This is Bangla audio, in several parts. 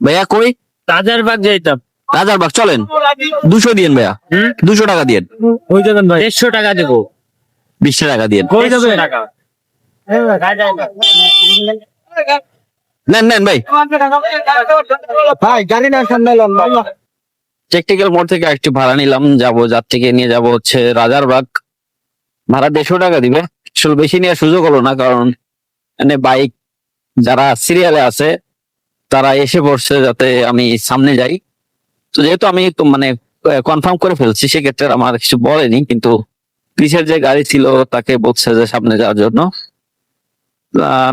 ভাইয়া কই? রাজার রাজারবাগ যাইতাম। রাজারবাগ চলেন। দুশো দিয়েন ভাইয়া। হুম? দুশো টাকা দিয়েন। ওই যাবেন ভাই? দেড়শো টাকা দেবো। বিশ টাকা দিয়েন। কই যাবেন? নেন নেন ভাই। ভাই গাড়ি না সামনে টেকনিক্যাল মোড় থেকে একটি ভাড়া নিলাম। যাব যার থেকে নিয়ে যাব হচ্ছে রাজারবাগ ভাড়া দেড়শো টাকা দিবে। আসলে বেশি নেওয়ার সুযোগ হলো না কারণ মানে বাইক যারা সিরিয়ালে আছে তারা এসে পড়ছে যাতে আমি সামনে যাই। তো যেহেতু আমি মানে কনফার্ম করে ফেলছি, সেক্ষেত্রে আমার কিছু বলেনি কিন্তু পিছের যে গাড়ি ছিল, তাকে বলছে যে সামনে যাওয়ার জন্য।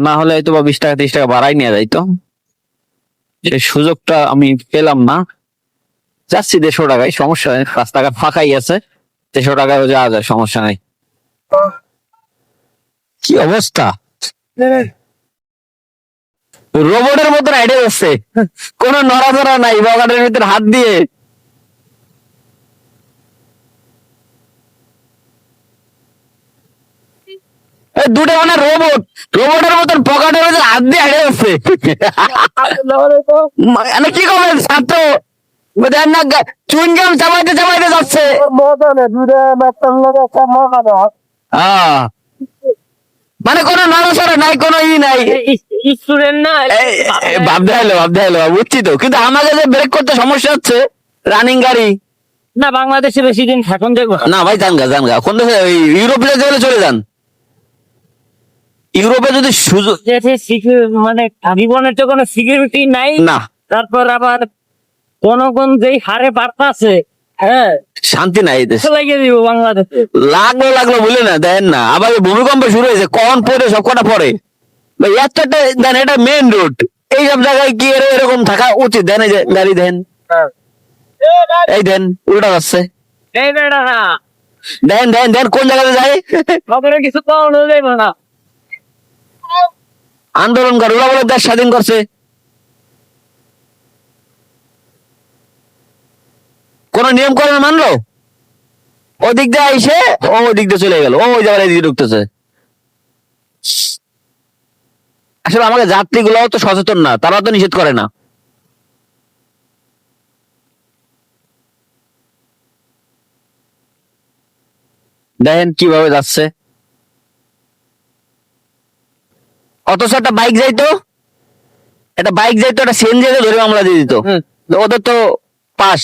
না হলে হয়তো বা বিশ টাকা, তিরিশ টাকা ভাড়াই নিয়ে যাইতো। এই সুযোগটা আমি পেলাম না। যাচ্ছি দেড়শো টাকায়, সমস্যা নেই, রাস্তাঘাট ফাঁকাই আছে। দেড়শো টাকায় যাওয়া যায়, সমস্যা নেই। কি অবস্থা? রোবটের মতন আইডে যাচ্ছে। কোন নড়াচড়া নাই বগানের ভিতরে হাত দিয়ে। দুটো মানে রোবট। রোবটের মতন পকেটের ভিতরে হাত দিয়ে হেঁটে যাচ্ছে। মানে কি করবেন ছাত্র? দেন না চুইংগাম চাবাইতে চাবাইতে যাচ্ছে। মানে কোনো নড়াচড়া নাই, কোনো ই নাই। স্টুডেন্ট না হলো ভাবতে বুঝছি তো। কিন্তু যে ব্রেক করতে সমস্যা হচ্ছে রানিং গাড়ি। না বাংলাদেশে বেশি দিন থাকুন দেখব না। ভাই যান গা যান গা কোন দেশে ওই ইউরোপে যেতে চলে যান। ইউরোপে যদি সুযোগ মানে জীবনের তো কোনো সিকিউরিটি নাই। না। তারপর আবার কোন কোন যেই হারে বাড়তাছে হ্যাঁ শান্তি নাই লাগিয়ে দিব বাংলাদেশে। লাগল লাগল বলে না দেন না। আবার ভূমিকম্প শুরু হয়েছে কখন পরে সব কটা পরে এত একটা দেন এটা মেন রোড এই সব জায়গায় কি এরকম থাকা উচিত? দেন এই যে গাড়ি দেন। এই দেন উল্টা যাচ্ছে। দেন দেন দেন কোন জায়গাতে যায় কিছু না। আন্দোলন করে ওরা বলে দেশ স্বাধীন করছে। কোন নিয়ম করে মানলো? ওদিক দিয়ে আইসে ও ওদিক দিয়ে চলে গেল। ও ওই জায়গায় এদিকে ঢুকতেছে। আসলে আমাকে যাত্রী গুলাও তো সচেতন না তারা তো নিষেধ করে না। দেখেন কীভাবে যাচ্ছে। অথচ একটা বাইক যাইতো একটা বাইক যাইতো একটা সেন সিএনজি ধরে মামলা দিয়ে দিত। ওদের তো পাস।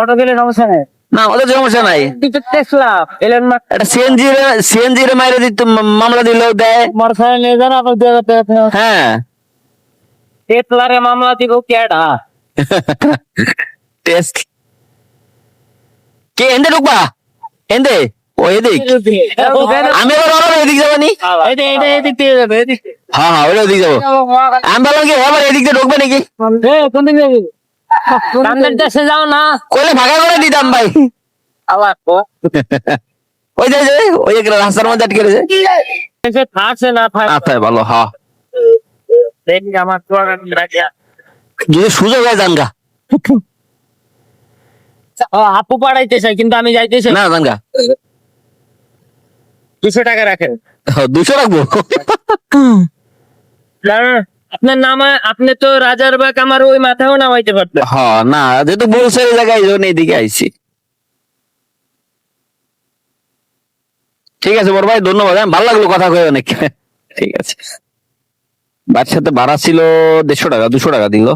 অটো গেলে সমস্যা নেই। না ওদের সমস্যা নাই। কিন্তু টেসলা এলেন মার্ক সিএনজি সিএনজি রে মাইরে দিত মামলা দিলেও দেয়। মোটরসাইকেল নিয়ে যান আপনার দুই হাজার টাকা। হ্যাঁ। টেসলারে মামলা দিব কেডা? টেস্ট কে এন্দে ঢুকবা? এন্দে ও এদিক। আমি আবার আবার এদিক যাবে এদিক হ্যাঁ হ্যাঁ ওই এদিক যাব। আমি বললাম কি এদিক দিয়ে ঢুকবে নাকি? কোন দিক যাবি কান্দের দেশে যাও না। কইলে ভাগা করে দিতাম ভাই। আবার ওই যে যে, ওই যে রাস্তার মধ্যে আটকে রয়েছে। থাকছে না থাক আচ্ছা ভালো দেখি আমার তো রাখিয়া। যদি সুযোগ হয় জানগা। আপু পাঠাইতে চাই কিন্তু আমি যাইতে চাই না জানগা। দুশো টাকা রাখেন। দুশো রাখব? আপনার নামা আপনি তো রাজার আমার ওই মাথাও নামাইতে পারতেন। না যেহেতু বলছে জায়গায় এইদিকে আইছি। ঠিক আছে বড় ভাই ধন্যবাদ হ্যাঁ, ভালো লাগল কথা কয়ে অনেক ঠিক আছে। বাচ্চাতে ভাড়া ছিল দেড়শো টাকা দুশো টাকা দিল।